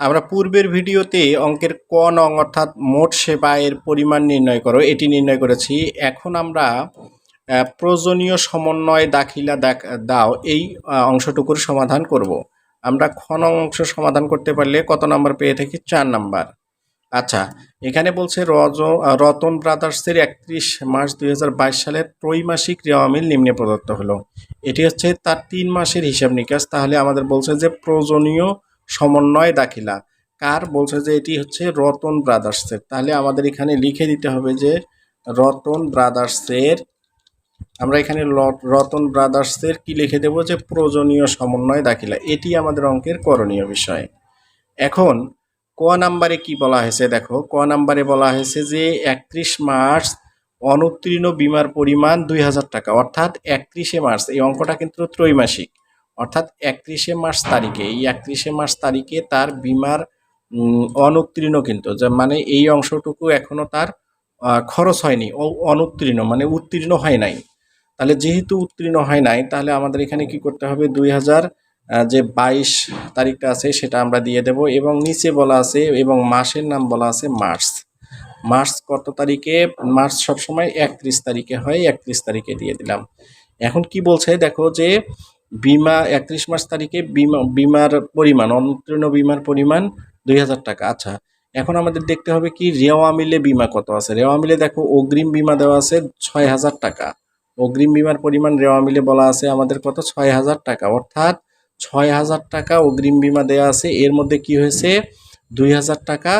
আমরা পূর্বের ভিডিওতে অঙ্কের ক নং অর্থাৎ মোট সেবা এর পরিমাণ নির্ণয় করো, এটি নির্ণয় করেছি। এখন আমরা প্রয়োজনীয় সমন্বয় দাখিলা দাও, এই অংশটুকুর সমাধান করব। আমরা খ নং অংশ সমাধান করতে পারলে কত নাম্বার পেয়ে থাকি? চার নাম্বার। আচ্ছা এখানে বলছে রজ, রতন ব্রাদার্সের একত্রিশ মার্চ দুই হাজার বাইশ সালের ত্রৈমাসিক রেওয়ামিল নিম্নে প্রদত্ত হলো। এটি হচ্ছে তার তিন মাসের হিসাব নিকাশ। তাহলে আমাদের বলছে যে প্রয়োজনীয় সমন্বয় দাখিলা। কার বলছে যে এটি হচ্ছে রতন ব্রাদার্সের। তাহলে আমাদের এখানে লিখে দিতে হবে যে রতন ব্রাদার্সের, আমরা এখানে রতন ব্রাদার্সের কি লিখে দেব? যে প্রয়োজনীয় সমন্বয় দাখিলা। এটি আমাদের অঙ্কের করণীয় বিষয়। এখন ক নাম্বারে কি বলা হয়েছে? দেখো, ক নাম্বারে বলা হয়েছে যে একত্রিশ মার্চ অনুত্তীর্ণ বিমার পরিমাণ দুই হাজার টাকা। অর্থাৎ একত্রিশে মার্চ। এই অঙ্কটা কিন্তু ত্রৈমাসিক। অর্থাৎ একত্রিশে মার্চ তারিখে, এই একত্রিশে মার্চ তারিখে তার বিমার অনুত্তীর্ণ কিন্তু মানে এই অংশটুকু এখনও তার খরচ হয়নি, ও, অনুত্তীর্ণ মানে উত্তীর্ণ হয় নাই। তাহলে যেহেতু উত্তীর্ণ হয় নাই, তাহলে আমাদের এখানে কি করতে হবে? দুই হাজার যে বাইশ তারিখটা আছে সেটা আমরা দিয়ে দেব এবং নিচে বলা আছে এবং মাসের নাম বলা আছে মার্চ। মার্চ কত তারিখে? মার্চ সবসময় একত্রিশ তারিখে হয়, একত্রিশ তারিখে দিয়ে দিলাম। এখন কি বলছে? দেখো যে বিমা একত্রিশ মার্চ তারিখে বিমা, বিমার পরিমাণ অনুত্তীর্ণ বিমার পরিমাণ দুই হাজার টাকা। আচ্ছা এখন আমাদের দেখতে হবে কি রেওয়া মিলে বিমা কত আছে? রেওয়া মিলে দেখো অগ্রিম বিমা দেওয়া আছে ছয় হাজার টাকা। অগ্রিম বিমার পরিমাণ রেওয়া মিলে বলা আছে আমাদের কত? ছয় হাজার টাকা। অর্থাৎ ছয় হাজার টাকা অগ্রিম বিমা দেওয়া আছে, এর মধ্যে কি হয়েছে? দুই হাজার টাকা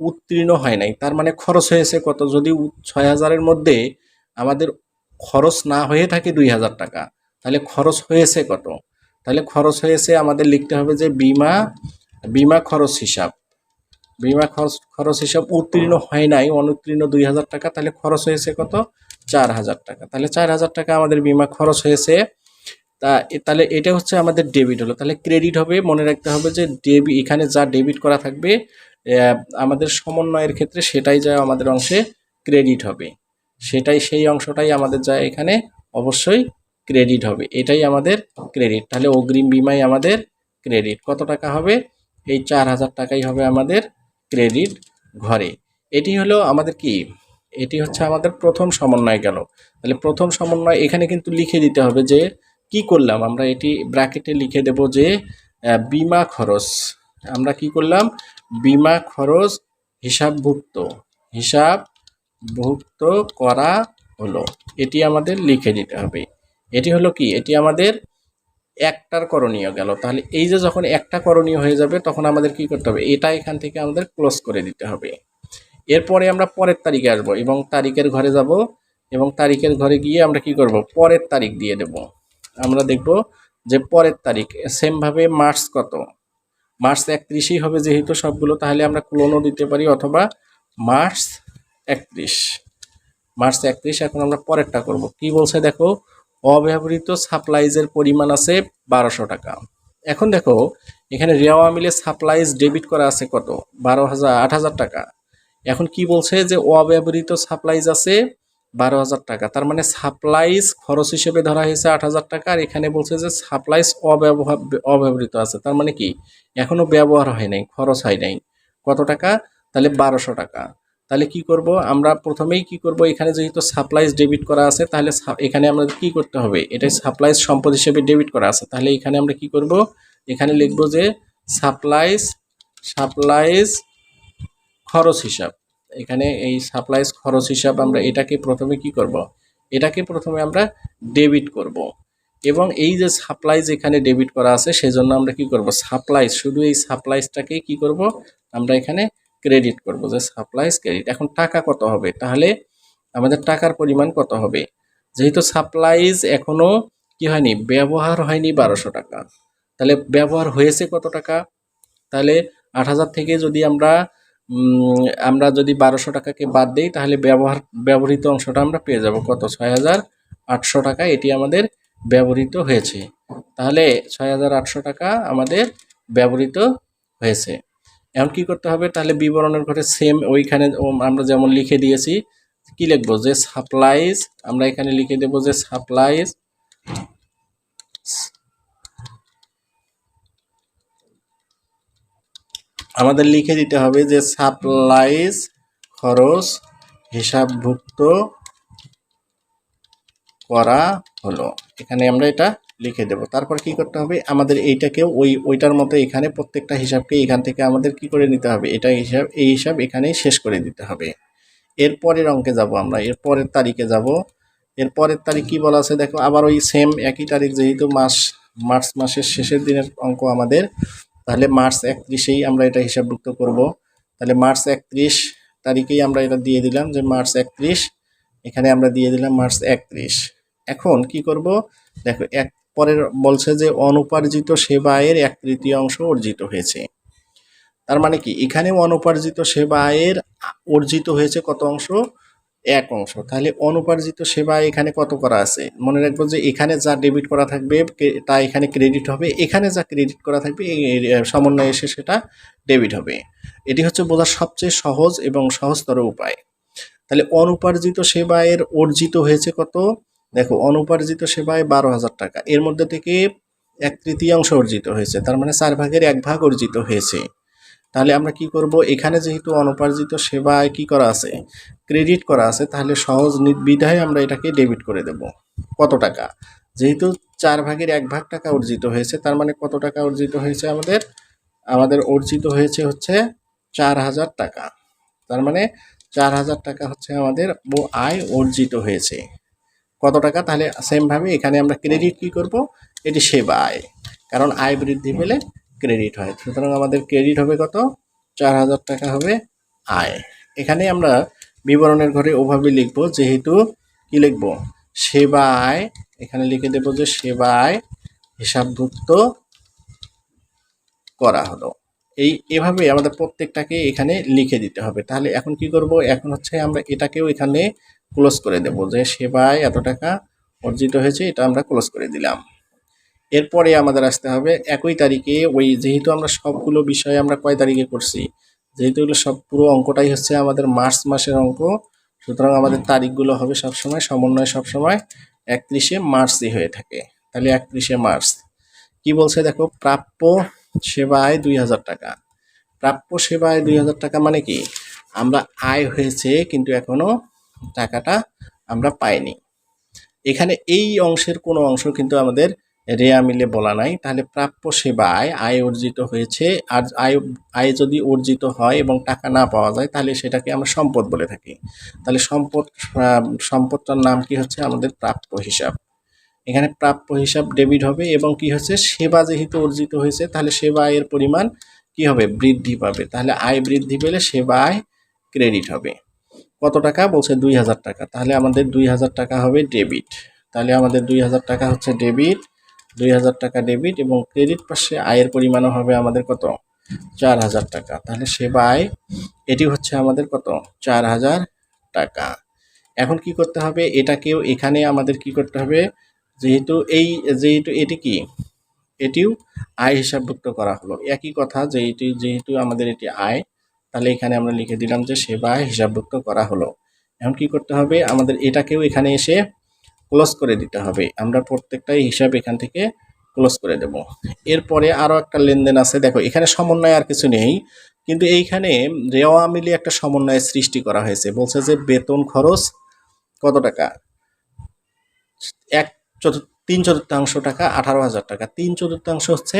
উত্তীর্ণ হয় নাই। তার মানে খরচ হয়েছে কত? যদি ছয় হাজারের মধ্যে আমাদের খরচ না হয়ে থাকে দুই হাজার টাকা তাহলে খরচ হয়েছে কত? তাহলে খরচ হয়েছে আমাদের লিখতে হবে যে বিমা বিমা খরচ হিসাব। বিমা খরচ খরচ হিসাব উত্তীর্ণ হয় নাই, অনুত্তীর্ণ দুই হাজার টাকা, তাহলে খরচ হয়েছে কত? চার হাজার টাকা। তাহলে চার হাজার টাকা আমাদের বিমা খরচ হয়েছে। তা তাহলে এটা হচ্ছে আমাদের ডেবিট হলো। তাহলে ক্রেডিট হবে, মনে রাখতে হবে যে ডেবি এখানে যা ডেবিট করা থাকবে আমাদের সমন্বয়ের ক্ষেত্রে সেটাই যা আমাদের অংশে ক্রেডিট হবে। সেটাই সেই অংশটাই আমাদের যা এখানে অবশ্যই ক্রেডিট হবে। এটাই আমাদের ক্রেডিট তাহলে অগ্রিম বিমাই আমাদের ক্রেডিট কত টাকা হবে? এই চার হাজার টাকাই হবে আমাদের ক্রেডিট ঘরে। এটি হলো আমাদের কি? এটি হচ্ছে আমাদের প্রথম সমন্বয় গেল। তাহলে প্রথম সমন্বয় এখানে কিন্তু লিখে দিতে হবে যে কি করলাম? আমরা এটি ব্র্যাকেটে লিখে দেব যে বিমা খরচ। আমরা কি করলাম? বিমা খরচ হিসাবভুক্ত। হিসাবভুক্ত করা হলো। এটি আমাদের লিখে দিতে হবে। এটি হলো কি? এটি আমাদের একটার করণীয় গেল। তাহলে এই যে যখন একটা করণীয় হয়ে যাবে, তখন আমাদের কি করতে হবে? এটা এখান থেকে আমাদের ক্লোজ করে দিতে হবে। এরপরে আমরা পরের তারিখে আসব এবং তারিখের ঘরে যাব এবং তারিখের ঘরে গিয়ে আমরা কি করব? পরের তারিখ দিয়ে দেব। আমরা দেখব যে পরের তারিখ সেমভাবে মার্চ কত? মার্চ একত্রিশই হবে যেহেতু সবগুলো, তাহলে আমরা ক্লোনও দিতে পারি অথবা মার্চ একত্রিশ। মার্চ একত্রিশ, এখন আমরা পরেরটা করব। কি বলছে দেখো? অব্যবহৃত সাপ্লাইজের পরিমাণ আছে বারোশো টাকা। এখন দেখো, এখানে রেওয়া মিলে সাপ্লাইজ ডেবিট করা আছে কত? বারো হাজার, আট হাজার টাকা। এখন কি বলছে যে অব্যবহৃত সাপ্লাইজ আছে বারো হাজার টাকা? তার মানে সাপ্লাইজ খরচ হিসেবে ধরা হয়েছে আট হাজার টাকা, আর এখানে বলছে যে সাপ্লাইজ অব্যবহার অব্যবহৃত আছে। তার মানে কি? এখনও ব্যবহার হয় নাই, খরচ হয় নাই। কত টাকা? তাহলে বারোশো টাকা। তাহলে কি করব? আমরা প্রথমেই কি করব? এখানে যেহেতু সাপ্লাইজ ডেবিট করা আছে, তাহলে এখানে আমরা কি করতে হবে? এটা সাপ্লাইজ সম্পদ হিসেবে ডেবিট করা আছে। তাহলে এখানে আমরা কি করব? এখানে লিখব যে সাপ্লাইজ সাপ্লাইজ খরচ হিসাব। এখানে এই সাপ্লাইজ খরচ হিসাব আমরা এটাকে প্রথমে কি করব? এটাকে প্রথমে আমরা ডেবিট করব। এবং এই যে সাপ্লাইজ এখানে ডেবিট করা আছে, সেজন্য আমরা কি করব? সাপ্লাইজ শুধু এই সাপ্লাইজটাকে কি করব? আমরা এখানে ক্রেডিট করব, যে সাপ্লাইজ ক্রেডিট এখন টাকা কত হবে? তাহলে আমাদের টাকার পরিমাণ কত হবে? যেহেতু সাপ্লাইজ এখনও কি হয়নি? ব্যবহার হয়নি বারোশো টাকা। তাহলে ব্যবহার হয়েছে কত টাকা? তাহলে আট হাজার থেকে যদি আমরা আমরা যদি বারোশো টাকাকে বাদ দিই, তাহলে ব্যবহার, ব্যবহৃত অংশটা আমরা পেয়ে যাব। কত? ছয় হাজার আটশো টাকা এটি আমাদের ব্যবহৃত হয়েছে। তাহলে ছয় হাজার আটশো টাকা আমাদের ব্যবহৃত হয়েছে। এখন কি করতে হবে? তাহলে বিবরণের ঘরে সেম ওইখানে আমরা যেমন লিখে দিয়েছি, কি লিখব? যে সাপ্লাইজ আমরা এখানে লিখে দেবো যে সাপ্লাইজ আমাদের লিখে দিতে হবে যে সাপ্লাইজ খরচ হিসাবভুক্ত করা হলো। এখানে আমরা এটা লিখে দেব। তারপর কি করতে হবে? আমাদের এইটাকে ওই, ওইটার মতো এখানে প্রত্যেকটা হিসাবকে এখান থেকে আমাদের কি করে নিতে হবে? এটা হিসাব, এই হিসাব এখানেই শেষ করে দিতে হবে। এর পরের অঙ্কে যাব আমরা। এর পরের তারিখে যাব। এর পরের তারিখ কি বলা আছে? দেখো, আবার ওই সেম একই তারিখ যেহেতু মাস, মার্চ মাসের শেষের দিনের অঙ্ক আমাদের, তাহলে মার্চ একত্রিশেই আমরা এটা হিসাবভুক্ত করব। তাহলে মার্চ একত্রিশ তারিখেই আমরা এটা দিয়ে দিলাম যে মার্চ একত্রিশ, এখানে আমরা দিয়ে দিলাম মার্চ একত্রিশ। এখন কি করব? দেখো, এক পরের বলছে যে অনুপার্জিত সেবা আয়ের এক তৃতীয়াংশ অর্জিত হয়েছে। তার মানে কি? এখানে অনুপার্জিত সেবা আয়ের অর্জিত হয়েছে কত অংশ? এক অংশ। তাহলে অনুপার্জিত সেবা এখানে কত করা আছে? মনে রাখব যে এখানে যা ডেবিট করা থাকবে তা এখানে ক্রেডিট হবে। এখানে যা ক্রেডিট করা থাকবে সমন্বয়ে এসে সেটা ডেবিট হবে। এটি হচ্ছে বোঝার সবচেয়ে সহজ এবং সহজতর উপায়। তাহলে অনুপার্জিত সেবা সেবায়ের অর্জিত হয়েছে কত? দেখো, অনুপার্জিত সেবায় বারো হাজার টাকা। এর মধ্যে থেকে এক তৃতীয়াংশ অর্জিত হয়েছে, তার মানে চার ভাগের এক ভাগ অর্জিত হয়েছে। তাহলে আমরা কি করব? এখানে যেহেতু অনুপার্জিত সেবায় কি করা আছে? ক্রেডিট করা আছে, তাহলে সহজ নির্বিধায় আমরা এটাকে ডেবিট করে দেব। কত টাকা? যেহেতু চার ভাগের এক ভাগ টাকা অর্জিত হয়েছে, তার মানে কত টাকা অর্জিত হয়েছে আমাদের? আমাদের অর্জিত হয়েছে হচ্ছে চার হাজার টাকা। তার মানে চার হাজার টাকা হচ্ছে আমাদের আয় অর্জিত হয়েছে। কত টাকা? তাহলে সেমভাবে এখানে আমরা ক্রেডিট কি করব? এটি সেবা আয় কারণ আয় বৃদ্ধি পেলে ক্রেডিট হয়। সুতরাং আমাদের ক্রেডিট হবে কত? চার হাজার টাকা হবে আয়। এখানে আমরা বিবরণের ঘরে ওভাবে লিখব। যেহেতু কি লিখব? সেবা আয় এখানে লিখে দেব যে সেবা আয় হিসাবভুক্ত করা হলো। এই এভাবে আমাদের প্রত্যেকটাকে এখানে লিখে দিতে হবে। তাহলে এখন কি করব? এখন হচ্ছে আমরা এটাকেও এখানে ক্লোজ করে দেব যে সেবায় এত টাকা অর্জিত হয়েছে, এটা আমরা ক্লোজ করে দিলাম। এরপরে আমাদের আসতে হবে একই তারিখে, ওই যেহেতু আমরা সবগুলো বিষয় আমরা কয় তারিখে করছি, যেহেতু এগুলো সব পুরো অঙ্কটাই হচ্ছে আমাদের মার্চ মাসের অঙ্ক, সুতরাং আমাদের তারিখগুলো হবে সবসময় সমন্বয় সবসময় একত্রিশে মার্চই হয়ে থাকে। তাহলে একত্রিশে মার্চ। কি বলছে দেখো, প্রাপ্য সেবায় দুই হাজার টাকা। প্রাপ্য সেবায় দুই হাজার টাকা মানে কি? আমরা আয় হয়েছে কিন্তু এখনও টাকাটা আমরা পাইনি। এখানে এই অংশের কোনো অংশ কিন্তু আমাদের রেয়া মিলে বলা নাই। তাহলে প্রাপ্য সেবায় আয় আয় অর্জিত হয়েছে। আর আয় আয় যদি অর্জিত হয় এবং টাকা না পাওয়া যায়, তাহলে সেটাকে আমরা সম্পদ বলে থাকি। তাহলে সম্পদ সম্পদটার নাম কি হচ্ছে? আমাদের প্রাপ্য হিসাব। এখানে প্রাপ্য হিসাব ডেবিট হবে এবং কি হচ্ছে? সেবা যেহেতু অর্জিত হয়েছে, তাহলে সেবা আয়ের পরিমাণ কি হবে? বৃদ্ধি পাবে। তাহলে আয় বৃদ্ধি পেলে সেবা আয় ক্রেডিট হবে। কত টাকা? বলছে দুই হাজার টাকা। তাহলে আমাদের দুই হাজার টাকা হবে ডেবিট তাহলে আমাদের দুই হাজার টাকা হচ্ছে ডেবিট দুই হাজার টাকা ডেবিট এবং ক্রেডিট পাশে আয়ের পরিমাণও হবে আমাদের কত? চার হাজার টাকা। তাহলে সেবা আয় এটি হচ্ছে আমাদের কত? চার হাজার টাকা। এখন কি করতে হবে? এটাকেও এখানে আমাদের কি করতে হবে? যেহেতু এই, যেহেতু এটি কি? এটিও আয় হিসাবভুক্ত করা হলো। একই কথা যে এটি যেহেতু আমাদের এটি আয় তাহলে এখানে আমরা লিখে দিলাম যে সেবা হিসাবভুক্ত করা হলো। এখন কি করতে হবে? আমাদের এটাকেও এখানে এসে ক্লোজ করে দিতে হবে। আমরা প্রত্যেকটাই হিসাব এখান থেকে ক্লোজ করে দেব। এরপরে আরও একটা লেনদেন আছে। দেখো, এখানে সমন্বয় আর কিছু নেই। কিন্তু এইখানে রেওয়া মিলিয়ে একটা সমন্বয়ের সৃষ্টি করা হয়েছে। বলছে যে বেতন খরচ কত টাকা? এক চতুর্থ তিন চতুর্থাংশ টাকা আঠারো হাজার টাকা। তিন চতুর্থাংশ হচ্ছে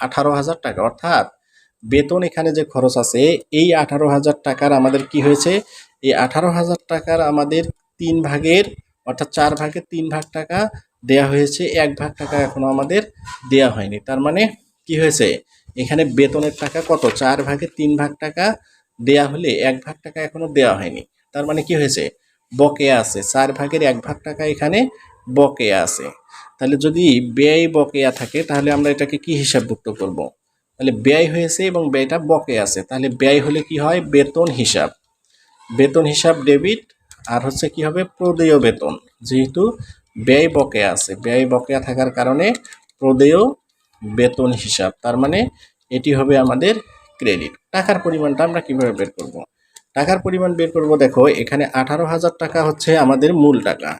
আঠারো হাজার টাকা। অর্থাৎ বেতন এখানে যে খরচ আছে, এই আঠারো হাজার টাকার আমাদের কি হয়েছে? এই আঠারো হাজার টাকার আমাদের তিন ভাগের, অর্থাৎ চার ভাগের তিন ভাগ টাকা দেয়া হয়েছে, এক ভাগ টাকা এখনও আমাদের দেয়া হয়নি। তার মানে কি হয়েছে? এখানে বেতনের টাকা কত? চার ভাগের তিন ভাগ টাকা দেয়া হলে এক ভাগ টাকা এখনও দেয়া হয়নি। তার মানে কি হয়েছে? বকেয়া আছে। চার ভাগের এক ভাগ টাকা এখানে বকেয়া আছে। তাহলে যদি ব্যয় বকেয়া থাকে, তাহলে আমরা এটাকে কি হিসাবভুক্ত করব। তাহলে ব্যয় হয়েছে এবং ব্যয়টা বকে আছে। তাহলে ব্যয় হলে কি হয়? বেতন হিসাব। বেতন হিসাব ডেবিট আর হচ্ছে কি হবে? প্রদেয় বেতন। যেহেতু ব্যয় বকেয়া আছে। ব্যয় বকেয়া থাকার কারণে প্রদেয় বেতন হিসাব। তার মানে এটি হবে আমাদের ক্রেডিট। টাকার পরিমাণটা আমরা কীভাবে বের করব। টাকার পরিমাণ বের করব, দেখো, এখানে আঠারো হাজার টাকা হচ্ছে আমাদের মূল টাকা।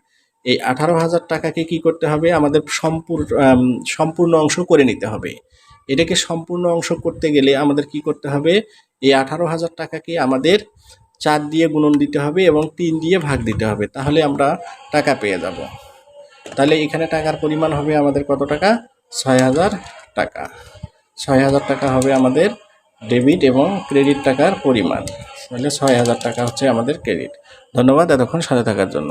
এই আঠারো হাজার টাকাকে কি করতে হবে? আমাদের সম্পূর্ণ সম্পূর্ণ অংশ করে নিতে হবে। এটাকে সম্পূর্ণ অংশ করতে গেলে আমাদের কি করতে হবে? এই আঠারো হাজার টাকাকে আমাদের চার দিয়ে গুণন দিতে হবে এবং তিন দিয়ে ভাগ দিতে হবে। তাহলে আমরা টাকা পেয়ে যাব। তাহলে এখানে টাকার পরিমাণ হবে আমাদের কত টাকা? ছয় হাজার টাকা। ছয় হাজার টাকা হবে আমাদের ডেবিট এবং ক্রেডিট টাকার পরিমাণ। তাহলে ছয় হাজার টাকা হচ্ছে আমাদের ক্রেডিট। ধন্যবাদ এতক্ষণ সাথে থাকার জন্য।